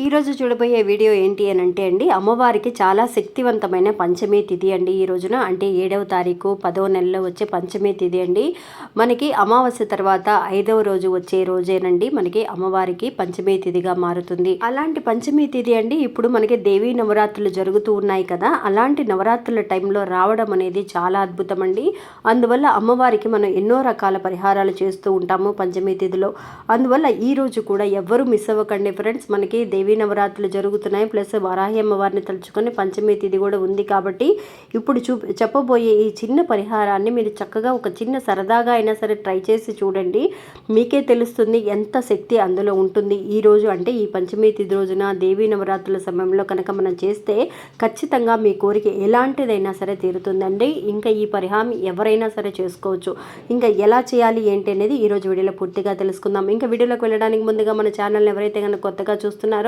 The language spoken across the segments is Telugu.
ఈరోజు చూడబోయే వీడియో ఏంటి అని అంటే అండి అమ్మవారికి చాలా శక్తివంతమైన పంచమి తిథి అండి ఈ రోజున. అంటే ఏడవ తారీఖు పదవ నెలలో వచ్చే పంచమి తిథి అండి. మనకి అమావాస్య తర్వాత ఐదవ రోజు వచ్చే రోజేనండి మనకి అమ్మవారికి పంచమి తిథిగా మారుతుంది. అలాంటి పంచమి తిథి అండి ఇప్పుడు మనకి దేవీ నవరాత్రులు జరుగుతూ ఉన్నాయి కదా. అలాంటి నవరాత్రుల టైంలో రావడం అనేది చాలా అద్భుతం అండి. అందువల్ల అమ్మవారికి మనం ఎన్నో రకాల పరిహారాలు చేస్తూ ఉంటాము పంచమి తిథిలో. అందువల్ల ఈ రోజు కూడా ఎవ్వరూ మిస్ అవ్వకండి ఫ్రెండ్స్. మనకి దేవి నవరాత్రులు జరుగుతున్నాయి. ప్లస్ వరాహి అమ్మవారిని తలుచుకొని పంచమి తిథి కూడా ఉంది కాబట్టి ఇప్పుడు చూ చెప్పబోయే ఈ చిన్న పరిహారాన్ని మీరు చక్కగా ఒక చిన్న సరదాగా అయినా సరే ట్రై చేసి చూడండి. మీకే తెలుస్తుంది ఎంత శక్తి అందులో ఉంటుంది. ఈ రోజు అంటే ఈ పంచమి తిథి రోజున దేవీ నవరాత్రుల సమయంలో కనుక మనం చేస్తే ఖచ్చితంగా మీ కోరిక ఎలాంటిదైనా సరే తీరుతుందండి. ఇంకా ఈ పరిహారం ఎవరైనా సరే చేసుకోవచ్చు. ఇంకా ఎలా చేయాలి ఏంటి అనేది ఈరోజు వీడియోలో పూర్తిగా తెలుసుకుందాం. ఇంకా వీడియోలోకి వెళ్ళడానికి ముందుగా మన ఛానల్ని ఎవరైతే కనుక కొత్తగా చూస్తున్నారో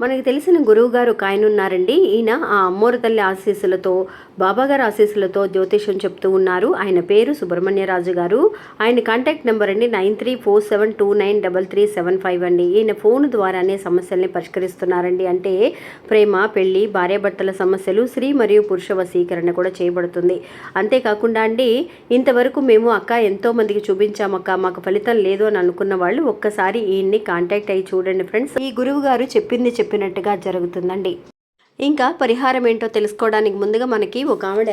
మనకి తెలిసిన గురువు గారు కాయనున్నారండి ఈయన ఆ అమ్మోరు తల్లి ఆశీస్సులతో బాబాగారు ఆశీస్సులతో జ్యోతిషం చెప్తూ ఉన్నారు. ఆయన పేరు సుబ్రహ్మణ్యరాజు గారు. ఆయన కాంటాక్ట్ నెంబర్ అండి nine three four seven two nine double three seven five అండి. ఈయన ఫోన్ ద్వారానే సమస్యల్ని పరిష్కరిస్తున్నారండి. అంటే ప్రేమ పెళ్ళి భార్యాభర్తల సమస్యలు స్త్రీ మరియు పురుష వశీకరణ కూడా చేయబడుతుంది. అంతేకాకుండా అండి ఇంతవరకు మేము అక్క ఎంతో మందికి చూపించామక్క మాకు ఫలితం లేదు అని అనుకున్న వాళ్ళు ఒక్కసారి ఈయన్ని కాంటాక్ట్ అయ్యి చూడండి ఫ్రెండ్స్. ఈ గురువు గారు చెప్పింది చెప్పినట్టుగా జరుగుతుందండి. ఇంకా పరిహారం ఏంటో తెలుసుకోవడానికి ముందుగా మనకి ఒక ఆవిడ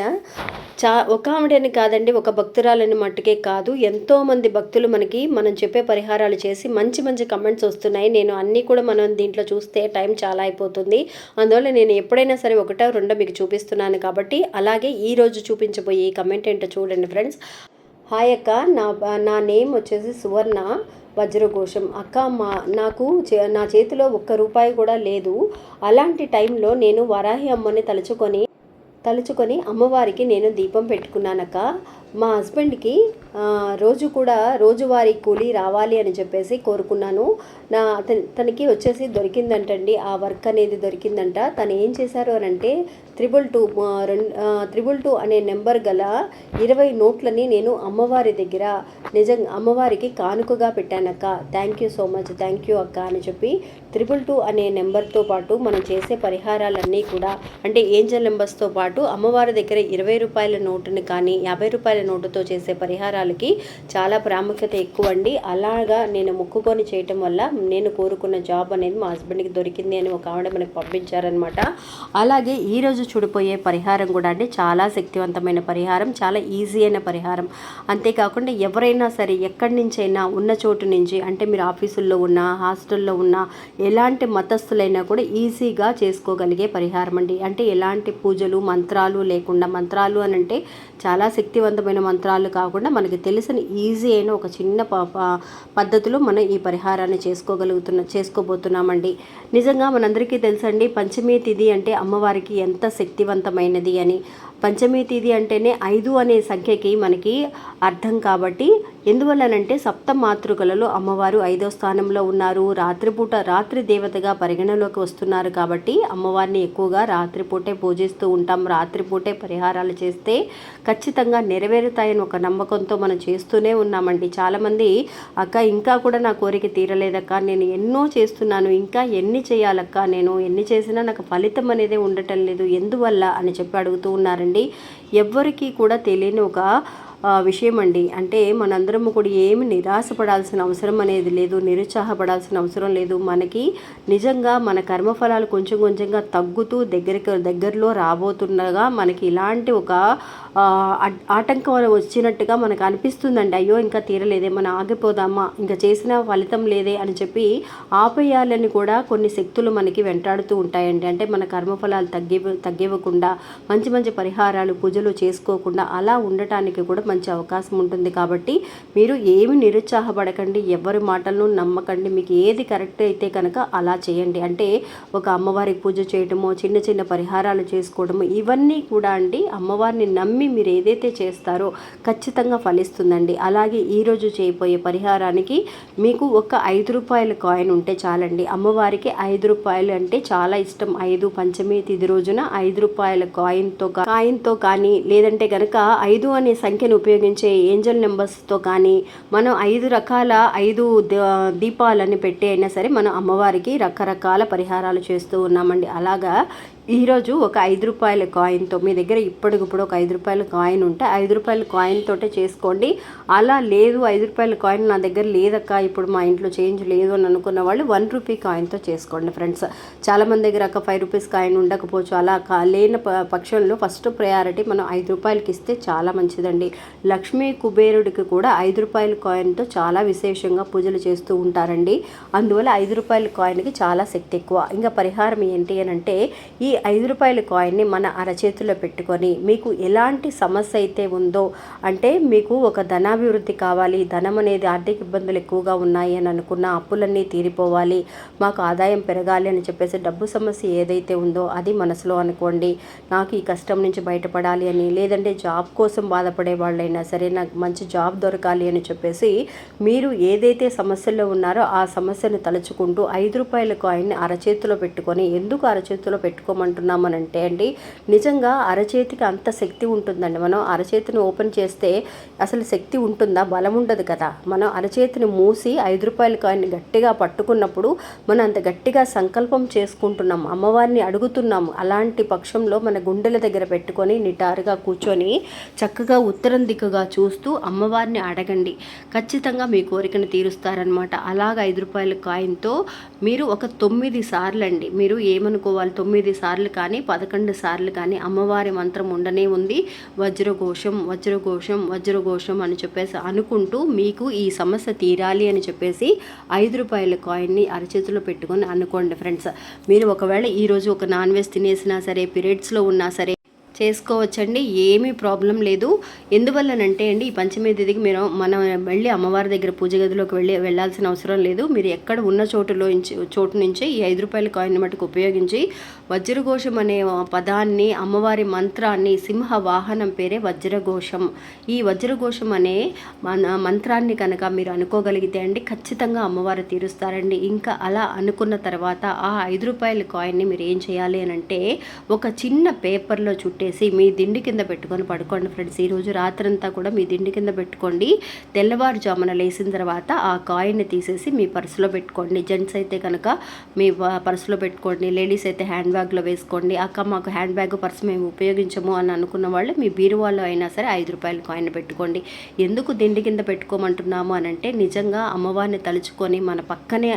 చా ఒక ఆవిడని కాదండి ఒక భక్తురాలని మట్టుకే కాదు. ఎంతోమంది భక్తులు మనకి మనం చెప్పే పరిహారాలు చేసి మంచి మంచి కమెంట్స్ వస్తున్నాయి. నేను అన్నీ కూడా మనం దీంట్లో చూస్తే టైం చాలా అయిపోతుంది. అందువల్ల నేను ఎప్పుడైనా సరే ఒకటో రెండో మీకు చూపిస్తున్నాను కాబట్టి అలాగే ఈ రోజు చూపించబోయే ఈ కమెంట్ ఏంటో చూడండి ఫ్రెండ్స్ హాయ్ అక్క నా నా నేమ్ వచ్చేసి సువర్ణ. వజ్రఘోషం. అక్క మా నాకు చే- నా చేతిలో ఒక్క రూపాయి కూడా లేదు. అలాంటి టైంలో నేను వరాహి అమ్మని తలుచుకొని తలుచుకొని అమ్మవారికి నేను దీపం పెట్టుకున్నానక్క. మా హస్బెండ్కి రోజు కూడా రోజువారీ కూలీ రావాలి అని చెప్పేసి కోరుకున్నాను. నా తనకి వచ్చేసి దొరికిందంటండి. ఆ వర్క్ అనేది దొరికిందంట. తను ఏం చేశారు అని అంటే త్రిబుల్ టూ రెండు త్రిబుల్ టూ అనే నెంబర్ గల ఇరవై నోట్లని నేను అమ్మవారి దగ్గర నిజంగా అమ్మవారికి కానుకగా పెట్టానక్క. Thank you so much thank you అక్క అని చెప్పి త్రిబుల్ టూ అనే నెంబర్తో పాటు మనం చేసే పరిహారాలన్నీ కూడా అంటే ఏంజల్ నెంబర్స్తో పాటు అమ్మవారి దగ్గర ఇరవై రూపాయల నోటుని కానీ యాభై రూపాయల నోటుతో చేసే పరిహారాలకి చాలా ప్రాముఖ్యత ఎక్కువ అండి అలాగా నేను మొక్కుకొని చేయటం వల్ల నేను కోరుకున్న జాబ్ అనేది మా హస్బెండ్కి దొరికింది అని ఒక ఆవిడ మనకి పంపించారనమాట అలాగే ఈరోజు చూడిపోయే పరిహారం కూడా అండి చాలా శక్తివంతమైన పరిహారం చాలా ఈజీ అయిన పరిహారం. అంతేకాకుండా ఎవరైనా సరే ఎక్కడి నుంచైనా ఉన్న చోటు నుంచి అంటే మీరు ఆఫీసుల్లో ఉన్నా హాస్టల్లో ఉన్నా ఎలాంటి మతస్థులైనా కూడా ఈజీగా చేసుకోగలిగే పరిహారం అండి. అంటే ఎలాంటి పూజలు మంత్రాలు లేకుండా మంత్రాలు అని అంటే చాలా శక్తివంతమైన మంత్రాలు కాకుండా మనకి తెలిసిన ఈజీ అయిన ఒక చిన్న ప- పద్ధతిలో మనం ఈ పరిహారాన్ని చేసుకోగలుగుతున్న చేసుకోబోతున్నామండి. నిజంగా మనందరికీ తెలుసండి పంచమి తిథి అంటే అమ్మవారికి ఎంత శక్తివంతమైనది అని. పంచమి తిథి అంటేనే ఐదు అనే సంఖ్యకి మనకి అర్థం కాబట్టి ఎందువల్లనంటే సప్త మాతృకలలో అమ్మవారు ఐదో స్థానంలో ఉన్నారు. రాత్రిపూట రాత్రి దేవతగా పరిగణలోకి వస్తున్నారు కాబట్టి అమ్మవారిని ఎక్కువగా రాత్రిపూటే పూజిస్తూ ఉంటాం. రాత్రిపూటే పరిహారాలు చేస్తే ఖచ్చితంగా నెరవేరు నెరవేరుతాయని ఒక నమ్మకంతో మనం చేస్తూనే ఉన్నామండి. చాలామంది అక్క ఇంకా కూడా నా కోరిక తీరలేదక్క నేను ఎన్నో చేస్తున్నాను ఇంకా ఎన్ని చేయాలక్క నేను ఎన్ని చేసినా నాకు ఫలితం అనేది ఉండటం లేదు ఎందువల్ల? అని చెప్పి అడుగుతూ ఉన్నారండి. ఎవ్వరికీ కూడా తెలియని ఒక విషయం అండి అంటే మనందరము కూడా ఏమి నిరాశపడాల్సిన అవసరం అనేది లేదు నిరుత్సాహపడాల్సిన అవసరం లేదు. మనకి నిజంగా మన కర్మఫలాలు కొంచెం కొంచెంగా తగ్గుతూ దగ్గరికి దగ్గరలో రాబోతుండగా మనకి ఇలాంటి ఒక ఆటంకం వచ్చినట్టుగా మనకు అనిపిస్తుందండి. అయ్యో ఇంకా తీరలేదే మనం ఆగిపోదామా ఇంకా చేసిన ఫలితం లేదే అని చెప్పి ఆపేయాలని కూడా కొన్ని శక్తులు మనకి వెంటాడుతూ ఉంటాయండి. అంటే మన కర్మఫలాలు తగ్గి తగ్గివ్వకుండా మంచి మంచి పరిహారాలు పూజలు చేసుకోకుండా అలా ఉండటానికి కూడా మంచి అవకాశం ఉంటుంది. కాబట్టి మీరు ఏమి నిరుత్సాహపడకండి ఎవరి మాటలను నమ్మకండి మీకు ఏది కరెక్ట్ అయితే కనుక అలా చేయండి. అంటే ఒక అమ్మవారికి పూజ చేయటము చిన్న చిన్న పరిహారాలు చేసుకోవడము ఇవన్నీ కూడా అండి అమ్మవారిని నమ్మి మీరు ఏదైతే చేస్తారో ఖచ్చితంగా ఫలిస్తుందండి. అలాగే ఈరోజు చేయబోయే పరిహారానికి మీకు ఒక ఐదు రూపాయల కాయిన్ ఉంటే చాలండి. అమ్మవారికి ఐదు రూపాయలు అంటే చాలా ఇష్టం. ఐదు పంచమి తిది రోజున ఐదు రూపాయల కాయిన్తో కాయిన్తో కానీ లేదంటే కనుక ఐదు అనే సంఖ్యను ఉపయోగించే ఏంజల్ నెంబర్స్తో కానీ మనం ఐదు రకాల ఐదు దీపాలని పెట్టి అయినా సరే మనం అమ్మవారికి రకరకాల పరిహారాలు చేస్తూ ఉన్నామండి. అలాగా ఈరోజు ఒక ఐదు రూపాయల కాయిన్తో మీ దగ్గర ఇప్పటికిప్పుడు ఒక ఐదు రూపాయల కాయిన్ ఉంటే ఐదు రూపాయల కాయిన్ తోటే చేసుకోండి. అలా లేదు ఐదు రూపాయల కాయిన్ నా దగ్గర లేదక్క ఇప్పుడు మా ఇంట్లో చేంజ్ లేదు అని అనుకున్న వాళ్ళు వన్ రూపీ కాయిన్తో చేసుకోండి ఫ్రెండ్స్. చాలామంది దగ్గర ఒక ఫైవ్ రూపీస్ కాయిన్ ఉండకపోవచ్చు. అలా కా- లేని ప- పక్షంలో ఫస్ట్ ప్రయారిటీ మనం ఐదు రూపాయలకి ఇస్తే చాలా మంచిదండి. లక్ష్మీ కుబేరుడికి కూడా ఐదు రూపాయల కాయిన్తో చాలా విశేషంగా పూజలు చేస్తూ ఉంటారండి. అందువల్ల ఐదు రూపాయల కాయిన్కి చాలా శక్తి ఎక్కువ. ఇంకా పరిహారం ఏంటి అని అంటే ఈ ఐదు రూపాయల కాయిన్ని మన అరచేతిలో పెట్టుకొని మీకు ఎలాంటి సమస్య అయితే ఉందో అంటే మీకు ఒక ధనాభివృద్ధి కావాలి ధనం అనేది ఆర్థిక ఇబ్బందులు ఎక్కువగా ఉన్నాయి అని అనుకున్న అప్పులన్నీ తీరిపోవాలి మాకు ఆదాయం పెరగాలి అని చెప్పేసి డబ్బు సమస్య ఏదైతే ఉందో అది మనసులో అనుకోండి. నాకు ఈ కష్టం నుంచి బయటపడాలి అని లేదంటే జాబ్ కోసం బాధపడే వాళ్ళైనా సరే నాకు మంచి జాబ్ దొరకాలి అని చెప్పేసి మీరు ఏదైతే సమస్యల్లో ఉన్నారో ఆ సమస్యను తలుచుకుంటూ ఐదు రూపాయల కాయిన్ని అరచేతిలో పెట్టుకొని ఎందుకు అరచేతిలో పెట్టుకోమంటున్నామనంటే అండి నిజంగా అరచేతికి అంత శక్తి ఉంటుందండి. మనం అరచేతిని ఓపెన్ చేస్తే అసలు శక్తి ఉంటుందా? బలం ఉండదు కదా. మనం అరచేతిని మూసి ఐదు రూపాయల కాయిన్ గట్టిగా పట్టుకున్నప్పుడు మనం అంత గట్టిగా సంకల్పం చేసుకుంటున్నాం అమ్మవారిని అడుగుతున్నాము అలాంటి పక్షంలో మన గుండెల దగ్గర పెట్టుకొని నిటారుగా కూర్చొని చక్కగా ఉత్తరం దిక్కుగా చూస్తూ అమ్మవారిని అడగండి. ఖచ్చితంగా మీ కోరికను తీరుస్తారనమాట అలాగ ఐదు రూపాయల కాయిన్తో మీరు ఒక తొమ్మిది సార్లు అండి మీరు ఏమనుకోవాలి? తొమ్మిది సార్లు కానీ పదకొండు సార్లు కానీ అమ్మవారి మంత్రం ఉండనే ఉంది. వజ్రఘోషం వజ్రఘోషం వజ్రఘోషం అని చెప్పేసి అనుకుంటూ మీకు ఈ సమస్య తీరాలి అని చెప్పేసి ఐదు రూపాయల కాయిన్ని అరచేతిలో పెట్టుకొని అనుకోండి ఫ్రెండ్స్. మీరు ఒకవేళ ఈరోజు ఒక నాన్ వెజ్ తినేసినా సరే పీరియడ్స్లో ఉన్నా సరే చేసుకోవచ్చండి ఏమీ ప్రాబ్లం లేదు. ఎందువల్లనంటే అండి ఈ పంచమి మీరు మనం వెళ్ళి అమ్మవారి దగ్గర పూజ గదిలోకి వెళ్ళి వెళ్ళాల్సిన అవసరం లేదు. మీరు ఎక్కడ ఉన్న చోటులో నుంచి- చోటు నుంచి ఈ ఐదు రూపాయల కాయిన్ మటుకు ఉపయోగించి వజ్రఘోషం అనే పదాన్ని అమ్మవారి మంత్రాన్ని సింహ వాహనం పేరే వజ్రఘోషం. ఈ వజ్రఘోషం అనే మన మంత్రాన్ని కనుక మీరు అనుకోగలిగితే అండి ఖచ్చితంగా అమ్మవారు తీరుస్తారండి. ఇంకా అలా అనుకున్న తర్వాత ఆ ఐదు రూపాయల కాయిన్ని మీరు ఏం చేయాలి అని అంటే ఒక చిన్న పేపర్లో చుట్టే పెట్టేసి మీ దిండి కింద పెట్టుకొని పడుకోండి ఫ్రెండ్స్. ఈరోజు రాత్రంతా కూడా మీ దిండి కింద పెట్టుకోండి. తెల్లవారుజామున లేచిన తర్వాత ఆ కాయిన్ని తీసేసి మీ పర్సులో పెట్టుకోండి. జెంట్స్ అయితే కనుక మీ పర్సులో పెట్టుకోండి. లేడీస్ అయితే హ్యాండ్ బ్యాగ్లో వేసుకోండి. అక్క మాకు హ్యాండ్ బ్యాగ్ పర్స్ మేము ఉపయోగించము అని అనుకున్న వాళ్ళు మీ బీరువాలో అయినా సరే ఐదు రూపాయల కాయిన్ పెట్టుకోండి. ఎందుకు దిండి కింద పెట్టుకోమంటున్నాము అని అంటే నిజంగా అమ్మవారిని తలుచుకొని మన పక్కనే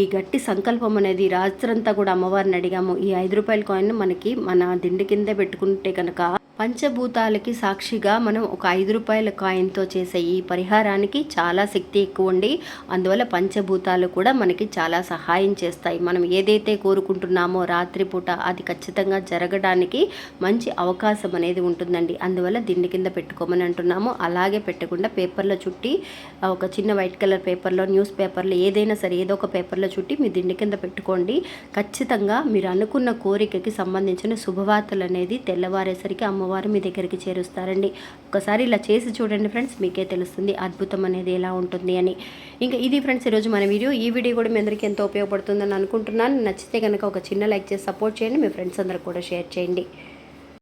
ఈ గట్టి సంకల్పం అనేది రాత్రంతా కూడా అమ్మవారిని అడిగాము. ఈ ఐదు రూపాయల కాయిన్ మనకి మన దిండి కిందే పెట్టుకుంటే కనుక పంచభూతాలకి సాక్షిగా మనం ఒక ఐదు రూపాయల కాయిన్తో చేసే ఈ పరిహారానికి చాలా శక్తి ఎక్కువ ఉండి అందువల్ల పంచభూతాలు కూడా మనకి చాలా సహాయం చేస్తాయి. మనం ఏదైతే కోరుకుంటున్నామో రాత్రిపూట అది ఖచ్చితంగా జరగడానికి మంచి అవకాశం అనేది ఉంటుందండి. అందువల్ల దిండి కింద పెట్టుకోమని అంటున్నాము. అలాగే పెట్టకుండా పేపర్లో చుట్టి ఒక చిన్న వైట్ కలర్ పేపర్లో న్యూస్ పేపర్లో ఏదైనా సరే ఏదో ఒక పేపర్లో చుట్టి మీ దిండి కింద పెట్టుకోండి. ఖచ్చితంగా మీరు అనుకున్న కోరికకి సంబంధించిన శుభవార్తలు అనేది తెల్లవారేసరికి అమ్మవారు మీ దగ్గరికి చేరుస్తారండి. ఒకసారి ఇలా చేసి చూడండి ఫ్రెండ్స్ మీకే తెలుస్తుంది అద్భుతం అనేది ఎలా ఉంటుంది అని. ఇంకా ఇది ఫ్రెండ్స్ ఈరోజు మన వీడియో. ఈ వీడియో కూడా మీ అందరికీ ఎంతో ఉపయోగపడుతుందని అనుకుంటున్నాను. నచ్చితే కనుక ఒక చిన్న లైక్ చేసి సపోర్ట్ చేయండి. మీ ఫ్రెండ్స్ అందరు కూడా షేర్ చేయండి.